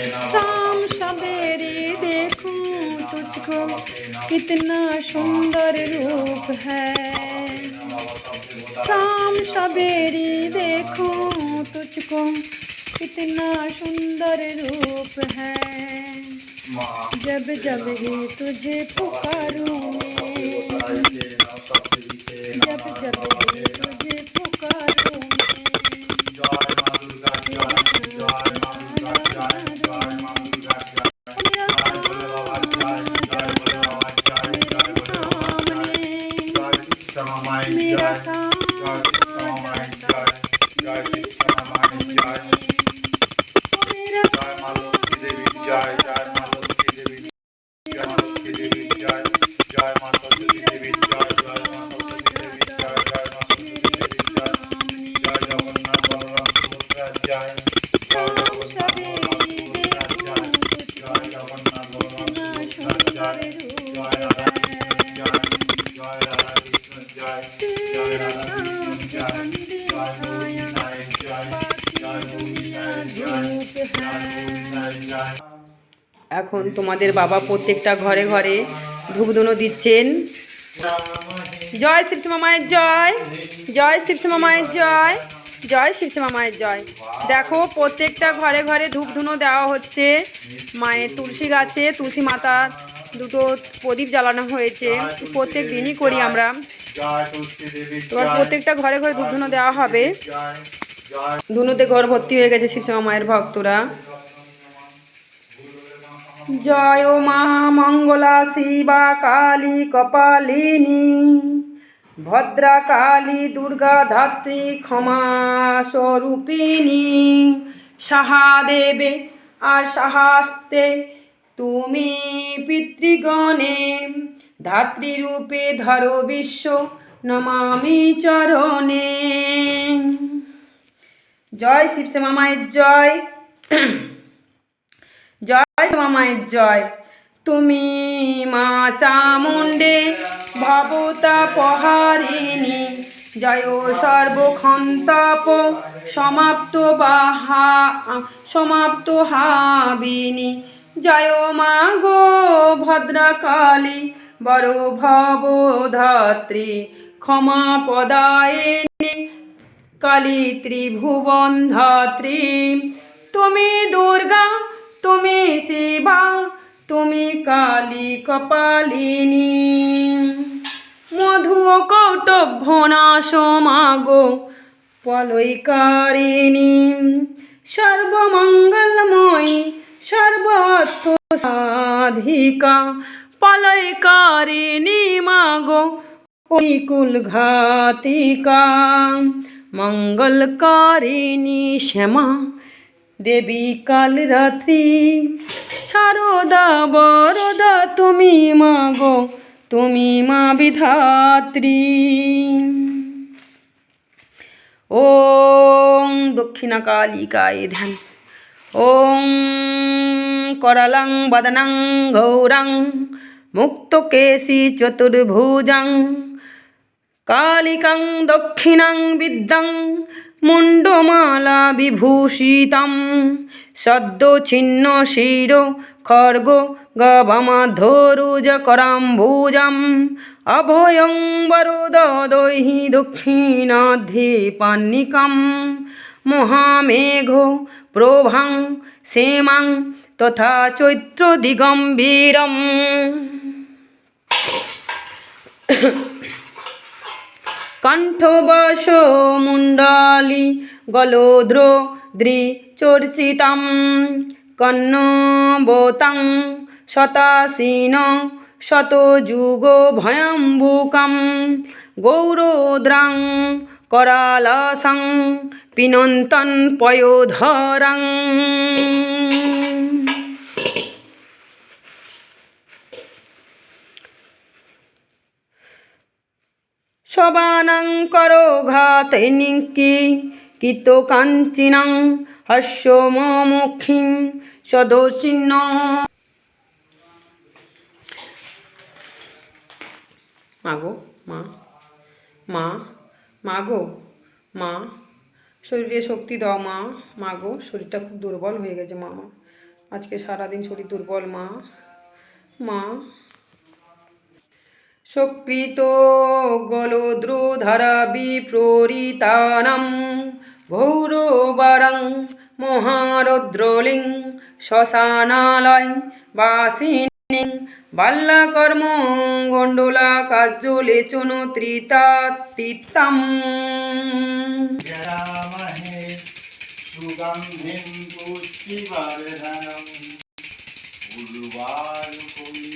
शाम सवेरे देखूँ तुझको कितना सुंदर रूप है। शाम सवेरे देखूँ तुझको कितना सुंदर रूप है। जब जब ही तुझे पुकारूं मैं जब जब এখন তোমাদের বাবা প্রত্যেকটা ঘরে ঘরে ধূপধুনো দিচ্ছেন। জয় শিবশ্যামা মায়ের জয় জয় শিবশ্যামা মায়ের জয়। জয় শিবশ্যামা মায়ের জয়। দেখো, প্রত্যেকটা ঘরে ঘরে ধূপ ধুনো দেওয়া হচ্ছে। মায়ের তুলসী গাছে তুলসী মাতা দুটো প্রদীপ জ্বালানো হয়েছে। প্রত্যেক দিনই করি আমরা। এবার প্রত্যেকটা ঘরে ঘরে ধূপ ধুনো দেওয়া হবে। ধুনুতে ঘর ভর্তি হয়ে গেছে শিবশ্যামা মায়ের ভক্তরা। জয় মা মঙ্গলা, শিবা, কালী, কপালিনী। ভদ্রা কালী দুর্গা ধাত্রী ক্ষমা স্বরূপিণী। সাহাদেবে আর সাহাস্তে তুমি পিতৃগণে। ধাত্রীরূপে ধরো বিশ্ব, নমামি চরণে। জয় শিবশ্যামা মায়ের জয়। জয় মা মায়ের জয়। তুমি মা চামুণ্ডে ভবতা পহারিণী জয় সর্বক্ষন্তপ সমাপ্ত বাহা, সমাপ্ত হাবিনী। জয় মা গো ভদ্রকালী, বড় ভবধাত্রী, ক্ষমা পদায়িনী, কালী ত্রিভুবন ধাত্রী তুমি দুর্গা, তুমি শিবা তুমি কালী কপালিনী। মধু কৌটভ্য নাশ মাগো পলৈকারিণী সর্বমঙ্গলময়ী সর্বর্থ সাধিকা পলৈকারিণী মাগো কুল ঘাতিকা। মঙ্গলকারিণী শ্যামা দেবী কাল রাত্রি, সারদা বরদা, তুমি মা গো তুমি মা বিধাত্রী। ওং দক্ষিণা কালিকায় ধ্যান ওং করালাং বদনাং গৌরাং মুক্তকেশী চতুর্ভুজাং, কালিকাং দক্ষিণাং বিদ্যাং মুণ্ডমালা বিভূষিতাম সদ্য ছিন্ন শির খর্গ গবামাধোরুজ করাম্বুজাম অভয়ং বরদ দৈহি দক্ষিণাধি পান্নিকাম মহামেঘ প্রভাং সেমাং তথা চৈত্র দিগম্বীরম কণ্ঠবশ মুণ্ডালি গলোদ্র দ্রি চর্চিতাম কন্নবতাং শতাসীন শতযুগ ভয়াম্বুকাম গৌরোদ্রাং करालसं পিনন্তন পয়োধরাং সবানাং করো ঘাতৈনিকি কিত কাঞ্চিনাং হস্যমুখিং সদোচিন্ন মাগো, মা মা, মাগো, মা, শরীরে শক্তি দাও মা, মাগো, শরীরটা খুব দুর্বল হয়ে গেছে মা। আজকে সারাদিন শরীর দুর্বল, মা মা সকৃত গলদ্রুধারা বিপ্ররিতানাম গৌরবরং মহারদ্রলিং শ্মশানালয় বাসিনী বাল্যাকর্ম গণ্ডোলা কার্যলেচন ত্রিতা তিত্তাম সুগন্ধিম পুষ্টিবর্ধনম কুমি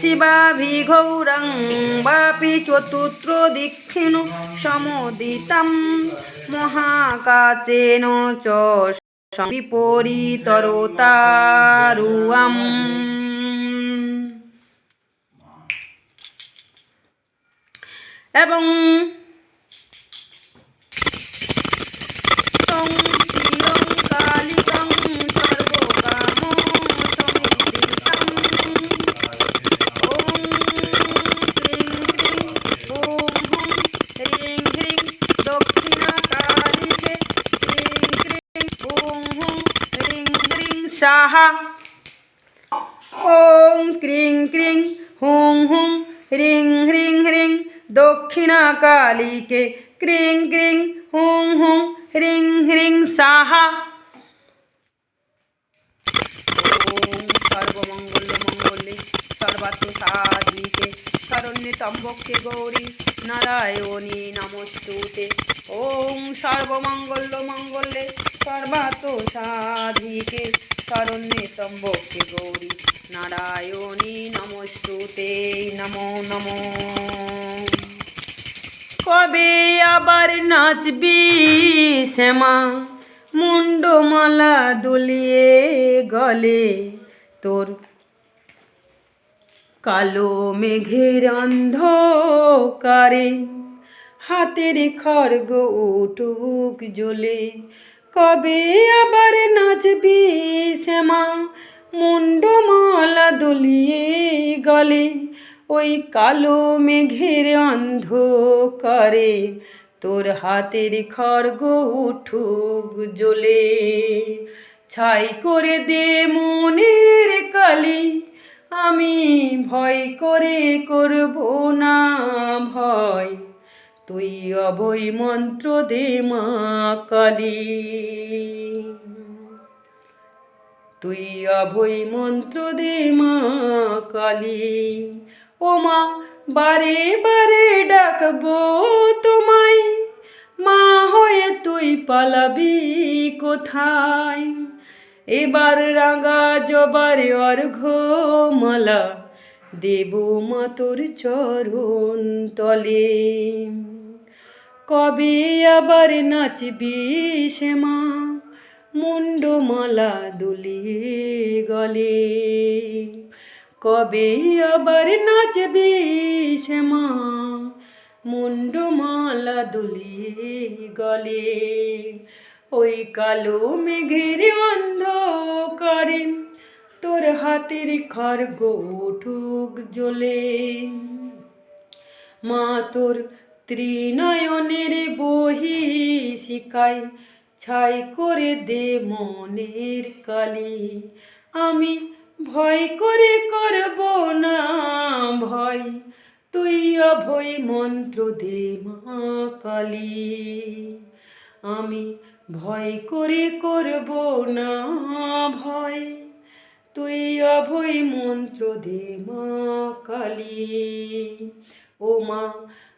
দেব वापि চতুর্থ দীক্ষিণ সমোদিতাম মহাকাচেন চ বিপরীতরতারুয়াম। এবং তং প্রিয়ং কালিকং সর্বকাম সমিতিতাং ওম ক্রিং ক্রিং ওম হুম হ্রিং হ্রিং দক্ষিণা কালিকে ক্রিং ক্রিং ওম হুম হ্রিং হ্রিং সাহা ওং ক্রিং ক্রিং হুং হুং হ্রিং হ্রিং হ্রিং দক্ষিণা কালীকে ক্রিং ক্রিং হুং হুং হ্রিং হ্রিং সাহা ওম সর্বমঙ্গল মঙ্গলে সর্বাত্ম সাধিকে শরণ্যে তম্বকে গৌরী নারায়ণী নমস্তুতে। ওম সর্বমঙ্গল মঙ্গলে সর্বাত্ম সাধিকে শরণ্যে তম্বকে গৌরী নারায়ণী নমস্তুতে নমো নমো। কবে আবার নাচবি শ্যামা? মুন্ডমালা দুলিয়ে গলে তোর কালো মেঘের অন্ধকারে। হাতের খড়গ উঠুক জ্বলে কবে আবার নাচবি শ্যামা? মুন্ডমালা দলিয়ে গলে, ওই কালো মেঘের অন্ধকারে তোর হাতের খড়গ উঠুক জ্বলে। ছাই করে দে মনের কালি, আমি ভয় করে করব না ভয়। তুই অভয় মন্ত্র দে মা কালী। তুই অভয় মন্ত্র দে মা কালী। ও মা, বারে বারে ডাকবো তোমায়। মা হয়ে তুই পালাবি কোথায়? এবার রাঙা জবার অর্ঘ মালা দেব মা তোর চরণ তলে। কবে আবার নাচবি শ্যামা মুন্ডমালা দুলিয়ে গলে। কবে আবার নাচবি শ্যামা মুন্ডমালা দুলিয়ে গলে। ওই কালো মেঘের অন্ধকারে তোর হাতের খড়গ উঠুক জ্বলে। মা তোর ত্রিনয়নের বহি শিকাই, ছাই করে দে মনের কালি। আমি ভয় করে করব না ভয়, তুই অভয় মন্ত্র দে মা কালী। আমি ভয় করে করব না ভয়, তুই অভয় মন্ত্র দে মা কালী। ও মা,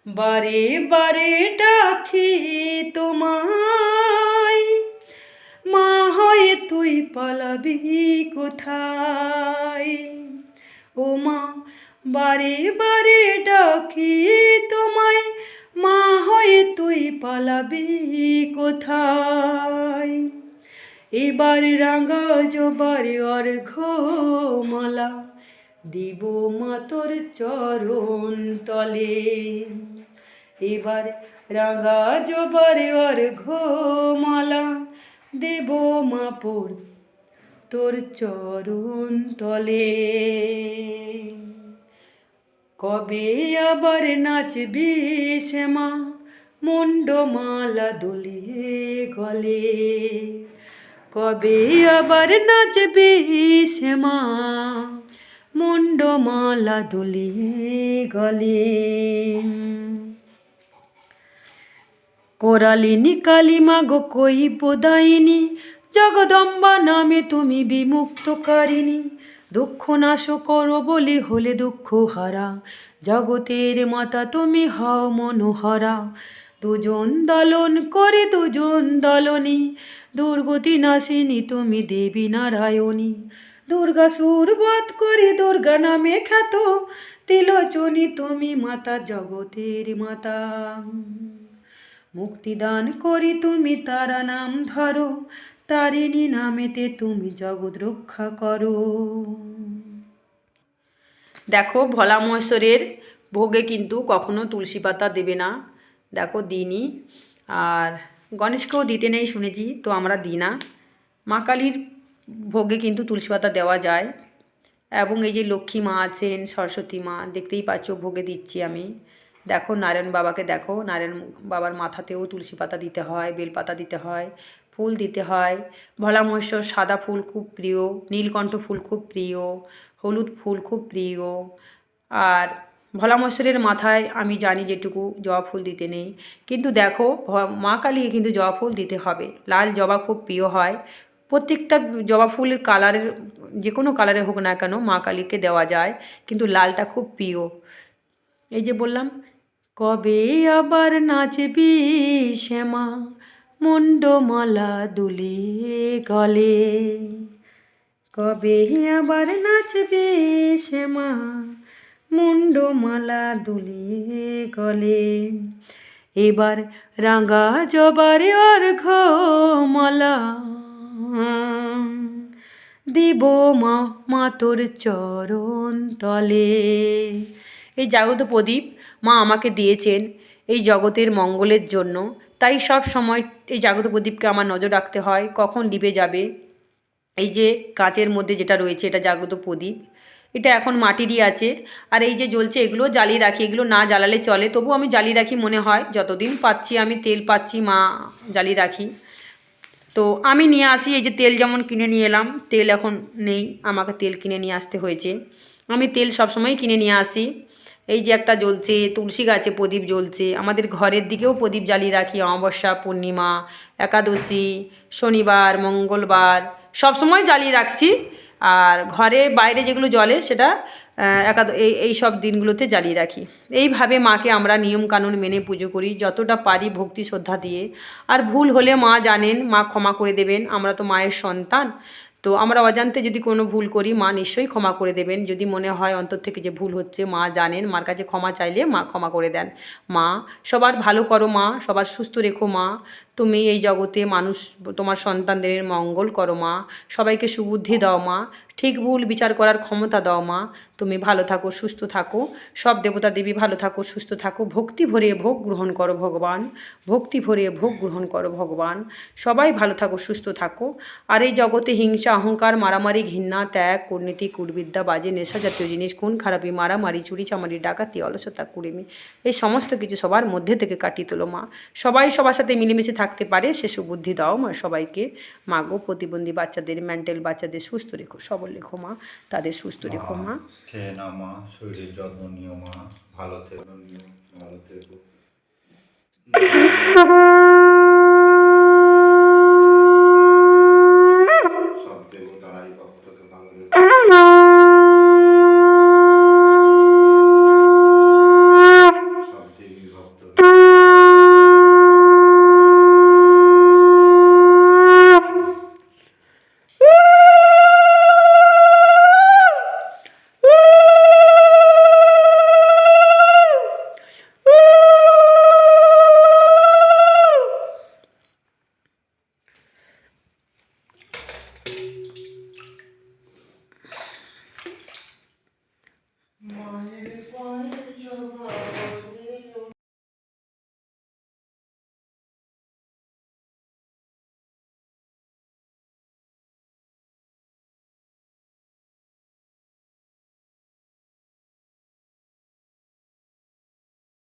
বারে বারে ডাকি তোমায়। মা হয়ে তুই পালাবি কোথায়? ও মা, বারে বারে ডাকি তোমায়। মা হয়ে তুই পালাবি কোথায়? এবার রাঙা জবার অর্ঘ মালা দিব মা তোর চরণ তলে। এবার রাঙা জবার অর্ঘ মালা দেব মা পোর তোর চরণ তলে। কবে আবার নাচবি শ্যামা মুন্ডমালা দুলিয়ে গলে। কবে আবার নাচবি শ্যামা মুন্ডমালা দুলিয়ে গলে। কোরালিনী কালিমা গো কই বোদাইনি জগদম্বা নামে তুমি বিমুক্তকারিণী। দুঃখ নাশ করো বলি হলে দুঃখ হারা, জগতের মাতা তুমি হও মনোহরা। দুজন দলন করে দুজন দলনী, দুর্গতি নাশিনী তুমি দেবী নারায়ণী। দুর্গা সুরবত করি, দুর্গা নামে খ্যাত। তিলোচনী তুমি মাতা, জগতের মাতা। মুক্তিদান করি তুমি, তারা নাম ধরো। তারিণী নামেতে তুমি জগৎ রক্ষা করো। দেখো, ভোলা মহেশ্বরের ভোগে কিন্তু কখনো তুলসী পাতা দেবে না। দেখো দিইনি আর গণেশকেও দিতে নেই শুনেছি, তো আমরা দিই না। মা কালীর ভোগে কিন্তু তুলসী পাতা দেওয়া যায়। এবং এই যে লক্ষ্মী মা আছেন, সরস্বতী মা, দেখতেই পাচ্ছ ভোগে দিচ্ছি আমি। দেখো, নারায়ণ বাবাকে দেখো, নারায়ণ বাবার মাথাতেও তুলসী পাতা দিতে হয় বেল পাতা দিতে হয়, ফুল দিতে হয়। ভোলা মহেশ্বর সাদা ফুল খুব প্রিয়, নীলকণ্ঠ ফুল খুব প্রিয়, হলুদ ফুল খুব প্রিয়। আর ভোলা মহেশ্বরের মাথায় আমি জানি যেটুকু জবা ফুল দিতে নেই। কিন্তু দেখো মা কালীকে কিন্তু জবা ফুল দিতে হবে। লাল জবা খুব প্রিয় হয়। প্রত্যেকটা জবা ফুলের কালারের, যে কোনো কালারের হোক না কেন মা কালীকে দেওয়া যায়, কিন্তু লালটা খুব প্রিয়। এই যে বললাম, কবে আবার নাচবি শ্যামা মুন্ডমালা দুলিয়ে গলে? কবে আবার নাচবি শ্যামা মুন্ডমালা দুলিয়ে গলে? এবার রাঙা জবার অর্ঘ মালা দিব মা তোর চরণ তলে। এই জাগত প্রদীপ মা আমাকে দিয়েছেন এই জগতের মঙ্গলের জন্য। তাই সব সময় এই জাগত প্রদীপকে আমার নজর রাখতে হয়, কখন ডিবে যাবে। এই যে কাচের মধ্যে যেটা রয়েছে, এটা জাগ্রত প্রদীপ। এটা এখন মাটিরই আছে। আর এই যে জ্বলছে, এগুলো জ্বালিয়ে রাখি, এগুলো না জ্বালালে চলে। তবু আমি জ্বালিয়ে রাখি মনে হয়। যতদিন পাচ্ছি আমি তেল পাচ্ছি মা, জ্বালিয়ে রাখি। তো আমি নিয়ে আসি, এই যে তেল যেমন কিনে নিয়ে এলাম, তেল এখন নেই, আমাকে তেল কিনে নিয়ে আসতে হয়েছে। আমি তেল সবসময় কিনে নিয়ে আসি। এই যে একটা জ্বলছে, তুলসী গাছে প্রদীপ জ্বলছে, আমাদের ঘরের দিকেও প্রদীপ জ্বালিয়ে রাখি, অমাবস্যা, পূর্ণিমা, একাদশী, শনিবার, মঙ্গলবার সব সময় জ্বালিয়ে রাখছি। আর ঘরে বাইরে যেগুলো জ্বলে, সেটা একাদ এই এই সব দিনগুলোতে জ্বালিয়ে রাখি। এইভাবে মাকে আমরা নিয়মকানুন মেনে পুজো করি, যতটা পারি ভক্তি শ্রদ্ধা দিয়ে। আর ভুল হলে মা জানেন, মা ক্ষমা করে দেবেন, আমরা তো মায়ের সন্তান। তো আমরা অজান্তে যদি কোনো ভুল করি, মা নিশ্চয়ই ক্ষমা করে দেবেন। যদি মনে হয় অন্তর থেকে যে ভুল হচ্ছে, মা জানেন, মার কাছে ক্ষমা চাইলে মা ক্ষমা করে দেন। মা, সবার ভালো করো মা, সবার সুস্থ রেখো মা। তুমি এই জগতে মানুষ, তোমার সন্তানদের মঙ্গল করো মা, সবাইকে সুবুদ্ধি দাও মা, ঠিক ভুল বিচার করার ক্ষমতা দাও মা, তুমি ভালো থাকো, সুস্থ থাকো, সব দেবতা দেবী ভালো থাকো, সুস্থ থাকো, ভক্তি ভরে ভোগ গ্রহণ করো ভগবান, ভক্তি ভরে ভোগ গ্রহণ করো ভগবান, সবাই ভালো থাকো, সুস্থ থাকো, আর এই জগতে হিংসা, অহংকার, মারামারি, ঘৃণা, ত্যাগ কূটনীতি কূটবিদ্যা, বাজে, নেশা জাতীয় জিনিস, খুন, খারাপি, মারামারি, চুরি, চামারি, ডাকাতি, অলসতা, কুড়েমি, এই সমস্ত কিছু সবার মধ্যে থেকে কাটিয়ে তোলো মা, সবাই সবার সাথে মিলেমিশে থাকতে পারে সে বুদ্ধি দাও মা সবাইকে। মা গো প্রতিবন্ধী বাচ্চাদের মেন্টাল বাচ্চাদের সুস্থ রেখো সবল রেখো মা তাদের সুস্থ রেখো মা। খেয়ে না মা শরীরের যত্ন নিও মা ভালো থেকো ভালো থেকো।